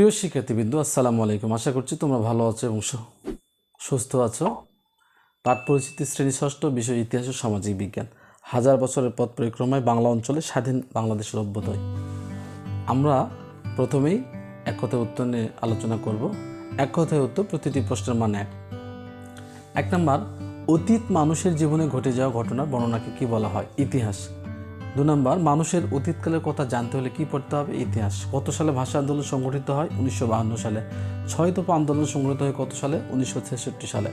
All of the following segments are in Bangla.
প্রিয় শিক্ষার্থীবৃন্দ, আসসালামু আলাইকুম। আশা করছি তোমরা ভালো আছো এবং সুস্থ আছো। পাঠ পরিচিতি শ্রেণি ষষ্ঠ বিষয় ইতিহাস ও সামাজিক বিজ্ঞান। হাজার বছরের পথ পরিক্রমায় বাংলা অঞ্চলে স্বাধীন বাংলাদেশের অভ্যুদয়। আমরা প্রথমেই এক কথায় উত্তর নিয়ে আলোচনা করব। এক কথায় উত্তর, প্রতিটি প্রশ্নের মানে এক। এক নম্বর, অতীত মানুষের জীবনে ঘটে যাওয়া ঘটনার বর্ণনাকে কি বলা হয়? ইতিহাস। দু নম্বর, মানুষের অতীতকালের কথা জানতে হলে কি পড়তে হবে? ইতিহাস। কত সালে ভাষা আন্দোলন সংগঠিত হয়? উনিশশো সালে। ছয় দফা আন্দোলন সংগঠিত হয় কত সালে? উনিশশো ছেষট্টি সালে।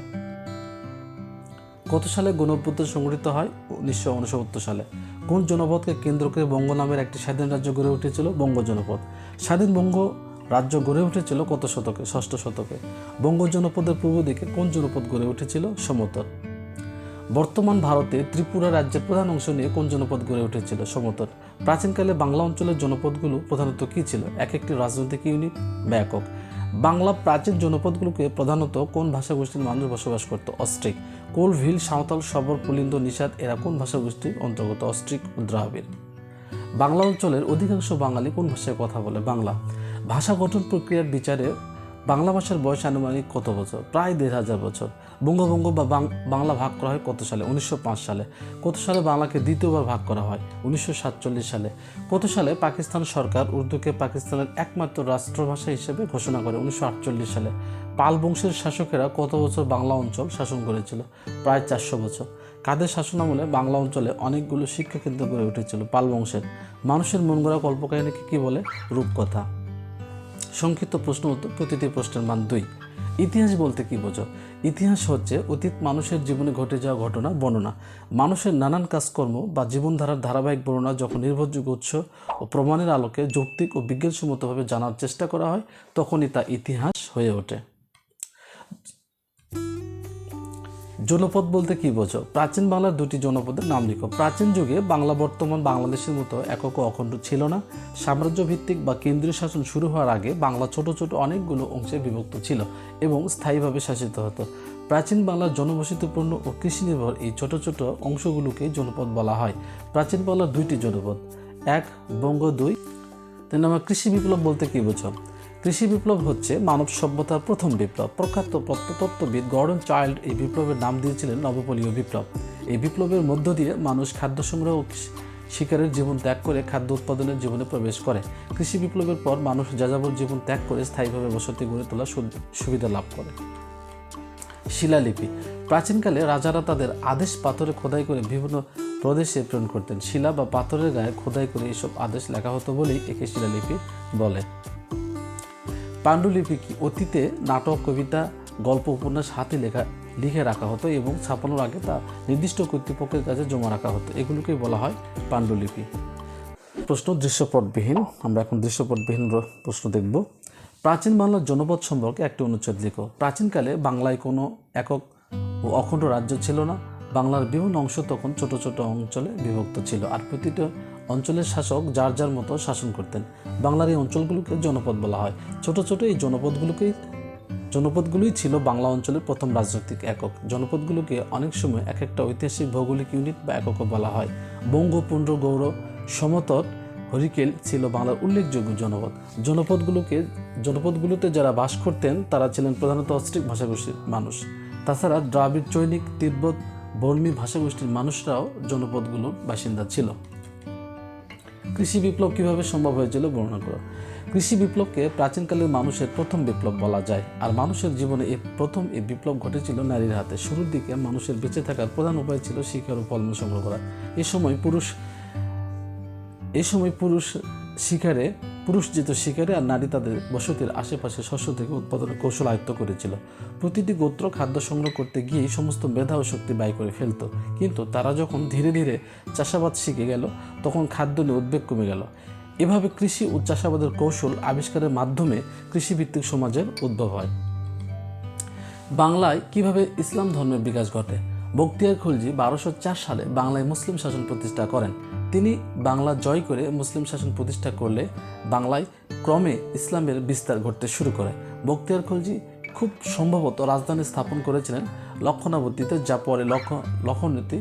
কত সালে গণঅভ্যুত্থান সংগঠিত হয়? উনিশশো উনসত্তর সালে। কোন জনপদকে কেন্দ্র করে বঙ্গ নামের একটি স্বাধীন রাজ্য গড়ে উঠেছিল? বঙ্গ জনপদ। স্বাধীন বঙ্গ রাজ্য গড়ে উঠেছিল কত শতকে? ষষ্ঠ শতকে। বঙ্গ জনপদের পূর্ব দিকে কোন জনপদ গড়ে উঠেছিল? সমতল। বর্তমান ভারতে ত্রিপুরা রাজ্যের প্রধান অংশ নিয়ে কোন জনপদ গড়ে উঠেছিল সমতল প্রাচীনকালে বাংলা অঞ্চলের জনপদগুলো প্রধানত কী ছিল? এক একটি রাজনৈতিক ইউনিট বা একক? বাংলা প্রাচীন জনপদগুলোকে প্রধানত কোন ভাষাগোষ্ঠীর মানুষ বসবাস করত? অস্ট্রিক। কোল, ভিল, সাঁওতাল, সবর, পুলিন্দ, নিষাদ, এরা কোন ভাষাগোষ্ঠীর অন্তর্গত? অস্ট্রিক ও দ্রাবিড়। বাংলা অঞ্চলের অধিকাংশ বাঙালি কোন ভাষায় কথা বলে? বাংলা। ভাষা গঠন প্রক্রিয়ার বিচারে বাংলা ভাষার বয়স আনুমানিক কত বছর? প্রায় দেড় হাজার বছর। বঙ্গভঙ্গ বা বাংলা ভাগ করা হয় কত সালে? উনিশশো পাঁচ সালে। কত সালে বাংলাকে দ্বিতীয়বার ভাগ করা হয়? উনিশশো সাতচল্লিশ সালে। কত সালে পাকিস্তান সরকার উর্দুকে পাকিস্তানের একমাত্র রাষ্ট্রভাষা হিসেবে ঘোষণা করে? উনিশশো আটচল্লিশ সালে। পাল বংশের শাসকেরা কত বছর বাংলা অঞ্চল শাসন করেছিল? প্রায় চারশো বছর। কাদের শাসনামলে বাংলা অঞ্চলে অনেকগুলো শিক্ষা কেন্দ্র গড়ে উঠেছিল পাল বংশের? মানুষের মন গড়া কল্পকাহিনীকে কী বলে? রূপকথা। সংক্ষিপ্ত প্রশ্ন উত্তর প্রতিটি প্রশ্নের মান দুই। ইতিহাস বলতে কি বোঝো? ইতিহাস হচ্ছে অতীত মানুষের জীবনে ঘটে যাওয়া ঘটনা, বর্ণনা। মানুষের নানান কাজকর্ম বা জীবনধারার ধারাবাহিক বর্ণনা যখন নির্ভরযোগ্য উৎস ও প্রমাণের আলোকে যৌক্তিক ও বিজ্ঞানসম্মতভাবে জানার চেষ্টা করা হয়, তখনই তা ইতিহাস হয়ে ওঠে। জনপদ বলতে কি বোঝো? প্রাচীন বাংলার দুটি জনপদের নাম লিখো। প্রাচীন যুগে বাংলা বর্তমান বাংলাদেশের মতো একক অখণ্ড ছিল না। সাম্রাজ্য ভিত্তিক বা কেন্দ্রীয় শাসন শুরু হওয়ার আগে বাংলা ছোট ছোট অনেকগুলো অংশে বিভক্ত ছিল এবং স্থায়ীভাবে শাসিত হতো। প্রাচীন বাংলার জনবসতিপূর্ণ ও কৃষি নির্ভর এই ছোট ছোট অংশগুলোকে জনপদ বলা হয়। প্রাচীন বাংলার দুইটি জনপদ, এক, বঙ্গ, দুই। তিন নম্বর, কৃষি বিপ্লব বলতে কি বোঝো? কৃষি বিপ্লব হচ্ছে মানব সভ্যতার প্রথম বিপ্লব। প্রখ্যাত প্রত্নতত্ত্ববিদ গর্ডন চাইল্ড এই বিপ্লবের নাম দিয়েছিলেন নবপলীয় বিপ্লব। এই বিপ্লবের মধ্য দিয়ে মানুষ খাদ্য সংগ্রহ শিকারের জীবন ত্যাগ করে খাদ্য উৎপাদনের জীবনে প্রবেশ করে। কৃষি বিপ্লবের পর মানুষ যাযাবর জীবন ত্যাগ করে স্থায়ীভাবে বসতি গড়ে তোলার সু- সুবিধা লাভ করে। শিলালিপি। প্রাচীনকালে রাজারা তাদের আদেশ পাথরে খোদাই করে বিভিন্ন প্রদেশে প্রেরণ করতেন। শিলা বা পাথরের গায়ে খোদাই করে এইসব আদেশ লেখা হতো বলেই একে শিলালিপি বলে। পাণ্ডুলিপি কি? অতীতে নাটক, কবিতা, গল্প, উপন্যাস হাতে লেখা, লিখে রাখা হতো এবং ছাপানোর আগে তা নির্দিষ্ট কর্তৃপক্ষের কাছে জমা রাখা হতো। এগুলোকেই বলা হয় পাণ্ডুলিপি। প্রশ্ন দৃশ্যপটবিহীন। আমরা এখন দৃশ্যপটবিহীন প্রশ্ন দেখব। প্রাচীন বাংলার জনপদ সম্পর্কে একটি অনুচ্ছেদ লিখো। প্রাচীনকালে বাংলায় কোনো একক ও অখণ্ড রাজ্য ছিল না। বাংলার বিভিন্ন অংশ তখন ছোট ছোট অঞ্চলে বিভক্ত ছিল। আর প্রতিটা অঞ্চলের শাসক যার যার মতো শাসন করতেন। বাংলার এই অঞ্চলগুলোকে জনপদ বলা হয়। ছোট ছোট এই জনপদগুলোকেই জনপদগুলোই ছিল বাংলা অঞ্চলের প্রথম রাজনৈতিক একক। জনপদগুলোকে অনেক সময় এক একটা ঐতিহাসিক ভৌগোলিক ইউনিট বা এককও বলা হয়। বঙ্গ পুণ্ড্র গৌর সমতট, হরিকেল ছিল বাংলার উল্লেখযোগ্য জনপদ। জনপদগুলোকে, জনপদগুলোতে যারা বাস করতেন, তারা ছিলেন প্রধানত অস্ট্রিক ভাষাগোষ্ঠীর মানুষ। তাছাড়া দ্রাবিড়, চৈনিক, তিব্বত, বর্মী ভাষাগোষ্ঠীর মানুষরাও জনপদগুলোর বাসিন্দা ছিল। কৃষি বিপ্লব কীভাবে সম্ভব হয়েছিল বর্ণনা করো। কৃষি বিপ্লবকে প্রাচীনকালের মানুষের প্রথম বিপ্লব বলা যায়। আর মানুষের জীবনে এই প্রথম এই বিপ্লব ঘটেছিল নারীর হাতে। শুরুর দিকে মানুষের বেঁচে থাকার প্রধান উপায় ছিল শিকার ও ফলমূল সংগ্রহ করা। এ সময় পুরুষ এ সময় পুরুষ শিকারে পুরুষ যেত শিকারে আর নারী তাদের বসতির আশেপাশে শস্য থেকে উৎপাদনের কৌশল আয়ত্ত করেছিল। প্রতিটি গোত্র খাদ্য সংগ্রহ করতে গিয়ে সমস্ত মেধা ও শক্তি ব্যয় করে ফেলতো। কিন্তু তারা যখন ধীরে ধীরে চাষাবাদ শিখে গেল, তখন খাদ্য নিয়ে উদ্বেগ কমে গেল। এভাবে কৃষি ও চাষাবাদের কৌশল আবিষ্কারের মাধ্যমে কৃষিভিত্তিক সমাজের উদ্ভব হয়। বাংলায় কীভাবে ইসলাম ধর্মের বিকাশ ঘটে? বক্তিয়ার খুলজি বারোশো সালে বাংলায় মুসলিম শাসন প্রতিষ্ঠা করেন। তিনি বাংলা জয় করে মুসলিম শাসন প্রতিষ্ঠা করলে বাংলায় ক্রমে ইসলামের বিস্তার ঘটতে শুরু করে। বক্তিয়ার খলজি খুব সম্ভবত রাজধানী স্থাপন করেছিলেন লক্ষণাবর্তীতে যা পরে লক্ষ লক্ষণীতি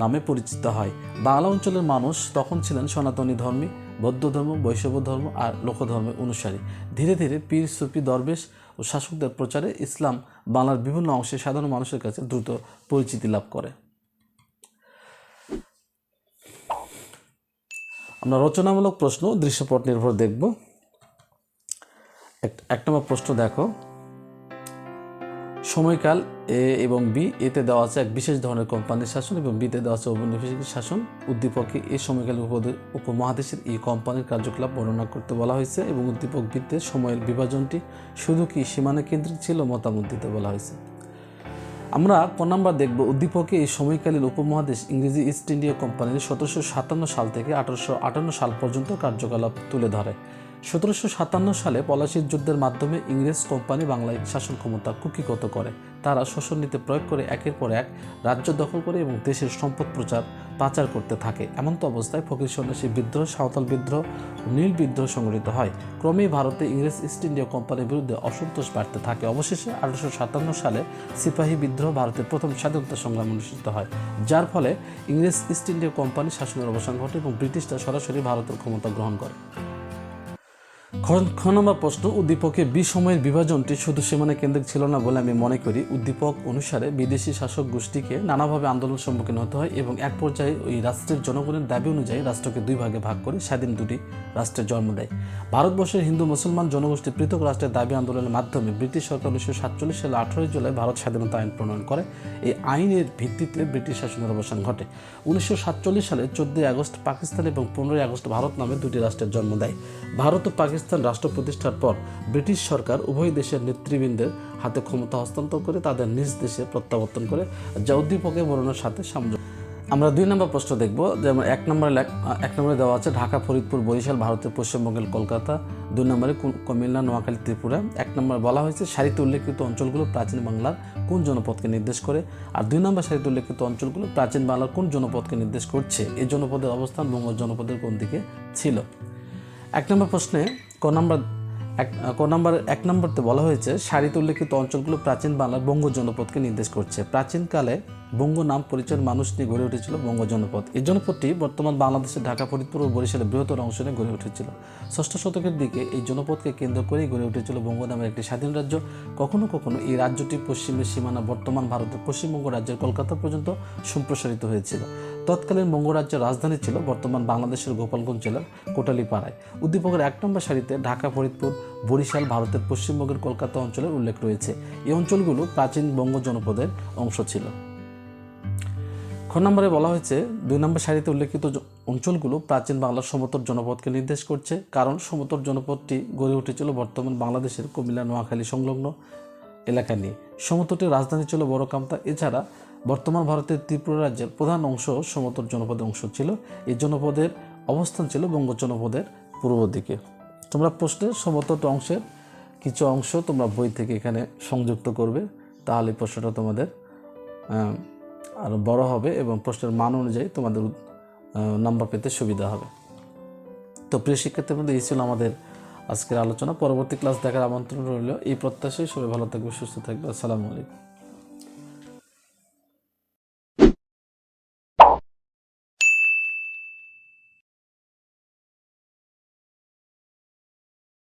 নামে পরিচিত হয়। বাংলা অঞ্চলের মানুষ তখন ছিলেন সনাতনী ধর্মী, বৌদ্ধ ধর্ম বৈষ্ণব ধর্ম আর লোকধর্মের অনুসারী। ধীরে ধীরে পীর, সুফি, দরবেশ ও শাসকদের প্রচারে ইসলাম বাংলার বিভিন্ন অংশে সাধারণ মানুষের কাছে দ্রুত পরিচিতি লাভ করে। আমরা রচনামূলক প্রশ্ন, দৃশ্যপট নির্ভর দেখব। এক নম্বর প্রশ্ন দেখো। সময়কাল এ এবং বি এতে দেওয়া আছে এক বিশেষ ধরনের কোম্পানির শাসন এবং বিতে দেওয়া আছে ঔপনিবেশিক শাসন। উদ্দীপকে এই সময়কালীন উপমহাদেশের এই কোম্পানির কার্যকলাপ বর্ণনা করতে বলা হয়েছে এবং উদ্দীপক বিতে সময়ের বিভাজনটি শুধু কি সীমানা কেন্দ্রিক ছিল, মতামত দিতে বলা হয়েছে। আমরা ক নাম্বার দেখব। উদ্দীপকে এই সময়কালীন উপমহাদেশ ইংরেজি ইস্ট ইন্ডিয়া কোম্পানির সতেরোশো সাতান্ন সাল থেকে আঠারোশো আটান্ন সাল পর্যন্ত কার্যকলাপ তুলে ধরে। সতেরোশো সাতান্ন সালে পলাশির যুদ্ধের মাধ্যমে ইংরেজ কোম্পানি বাংলায় শাসন ক্ষমতা কুকিগত করে। তারা শোষণ নীতি প্রয়োগ করে একের পর এক রাজ্য দখল করে এবং দেশের সম্পদ প্রচার, পাচার করতে থাকে। এমন তো অবস্থায় ফকির সন্ন্যাসী বিদ্রোহ, সাঁওতাল বিদ্রোহ, নীল বিদ্রোহ সংঘটিত হয়। ক্রমেই ভারতে ইংরেজ ইস্ট ইন্ডিয়া কোম্পানির বিরুদ্ধে অসন্তোষ বাড়তে থাকে। অবশেষে আঠারোশো সাতান্ন সালে সিপাহী বিদ্রোহ ভারতের প্রথম স্বাধীনতা সংগ্রাম অনুষ্ঠিত হয়, যার ফলে ইংরেজ ইস্ট ইন্ডিয়া কোম্পানি শাসনের অবসান ঘটে এবং ব্রিটিশরা সরাসরি ভারতের ক্ষমতা গ্রহণ করে। খ- নম্বর প্রশ্ন উদ্দীপকে বিসময়ের বিভাজনটি শুধু সীমানা কেন্দ্রিক ছিল না বলে আমি মনে করি। উদ্দীপক অনুসারে বিদেশি শাসক গোষ্ঠীকে নানাভাবে আন্দোলন সম্মুখীন হতে হয় এবং এক পর্যায়ে ওই রাষ্ট্রের জনগণের দাবি অনুযায়ী রাষ্ট্রকে দুই ভাগে ভাগ করে স্বাধীন দুটি রাষ্ট্রের জন্ম দেয়। ভারতবর্ষের হিন্দু মুসলমান জনগোষ্ঠী পৃথক রাষ্ট্রের দাবি আন্দোলনের মাধ্যমে ব্রিটিশ সরকার উনিশশো সাতচল্লিশ সালে আঠারোই জুলাই ভারত স্বাধীনতা আইন প্রণয়ন করে। এই আইনের ভিত্তিতে ব্রিটিশ শাসনের অবসান ঘটে। উনিশশো সাতচল্লিশ সালে চোদ্দই আগস্ট পাকিস্তান এবং পনেরোই আগস্ট ভারত নামে দুটি রাষ্ট্রের জন্ম দেয়। ভারত ও পাকিস্তান রাষ্ট্র প্রতিষ্ঠার পর ব্রিটিশ সরকার উভয় দেশের নেতৃবৃন্দের হাতে ক্ষমতা হস্তান্তর করে তাদের নিজ দেশে প্রত্যাবর্তন করে যা বর্ণনার সাথে সামঞ্জস্য। আমরা দুই নম্বর প্রশ্ন দেখব, যেমন এক নম্বরে এক নম্বরে দেওয়া আছে, ঢাকা, ফরিদপুর, বরিশাল, ভারতের পশ্চিমবঙ্গের কলকাতা, দুই নম্বরে কুমিল্লা, নোয়াখালী, ত্রিপুরা। এক নম্বরে বলা হয়েছে, সারিতে উল্লেখিত অঞ্চলগুলো প্রাচীন বাংলার কোন জনপদকে নির্দেশ করে? আর দুই নম্বর সারিতে উল্লেখিত অঞ্চলগুলো প্রাচীন বাংলার কোন জনপদকে নির্দেশ করছে? এই জনপদের অবস্থান বঙ্গ জনপদের কোন দিকে ছিল? এক নম্বর প্রশ্নে ক নম্বর, এক, ক নম্বর, এক নম্বরতে বলা হয়েছে, সারিতে উল্লেখিত অঞ্চলগুলো প্রাচীন বাংলার বঙ্গ জনপদকে নির্দেশ করছে। প্রাচীনকালে বঙ্গ নাম পরিচয়ের মানুষ নিয়ে গড়ে উঠেছিল বঙ্গ জনপদ। এই জনপদটি বর্তমান বাংলাদেশের ঢাকা, ফরিদপুর ও বরিশালের বৃহত্তর অংশ নিয়ে গড়ে উঠেছিল। ষষ্ঠ শতকের দিকে এই জনপদকে কেন্দ্র করেই গড়ে উঠেছিল বঙ্গ নামের একটি স্বাধীন রাজ্য। কখনো কখনো এই রাজ্যটি পশ্চিমের সীমানা বর্তমান ভারতের পশ্চিমবঙ্গ রাজ্যের কলকাতা পর্যন্ত সম্প্রসারিত হয়েছিল। তৎকালীন বঙ্গরাজ্যের রাজধানী ছিল বর্তমান বাংলাদেশের গোপালগঞ্জ জেলার কোটালীপাড়ায়। উদ্দীপকের এক নম্বর সারিতে ঢাকা, ফরিদপুর, বরিশাল, ভারতের পশ্চিমবঙ্গের কলকাতা অঞ্চলের উল্লেখ রয়েছে। এই অঞ্চলগুলো প্রাচীন বঙ্গ জনপদের অংশ ছিল। খ নম্বরে বলা হয়েছে, দুই নম্বর সারিতে উল্লেখিত অঞ্চলগুলো প্রাচীন বাংলার সমতর জনপদকে নির্দেশ করছে। কারণ সমতর জনপদটি গড়ে উঠেছিল বর্তমান বাংলাদেশের কুমিল্লা, নোয়াখালী সংলগ্ন এলাকা নিয়ে। সমতটের রাজধানী ছিল বড় কামতা। এছাড়া বর্তমান ভারতের ত্রিপুরা রাজ্যের প্রধান অংশ সমতল জনপদের অংশ ছিল। এই জনপদের অবস্থান ছিল বঙ্গ জনপদের পূর্ব দিকে। তোমরা প্রশ্নের সমতট অংশের কিছু অংশ তোমরা বই থেকে এখানে সংযুক্ত করবে। তাহলে প্রশ্নটা তোমাদের আরও বড় হবে এবং প্রশ্নের মান অনুযায়ী তোমাদের নাম্বার পেতে সুবিধা হবে। তো প্রিয় শিক্ষার্থীর মধ্যে এই ছিল আমাদের আজকের আলোচনা। পরবর্তী ক্লাস দেখার আমন্ত্রণ রইল। এই প্রত্যাশায় সবাই ভালো থাকবে, সুস্থ থাকবে। আসসালামু আলাইকুম।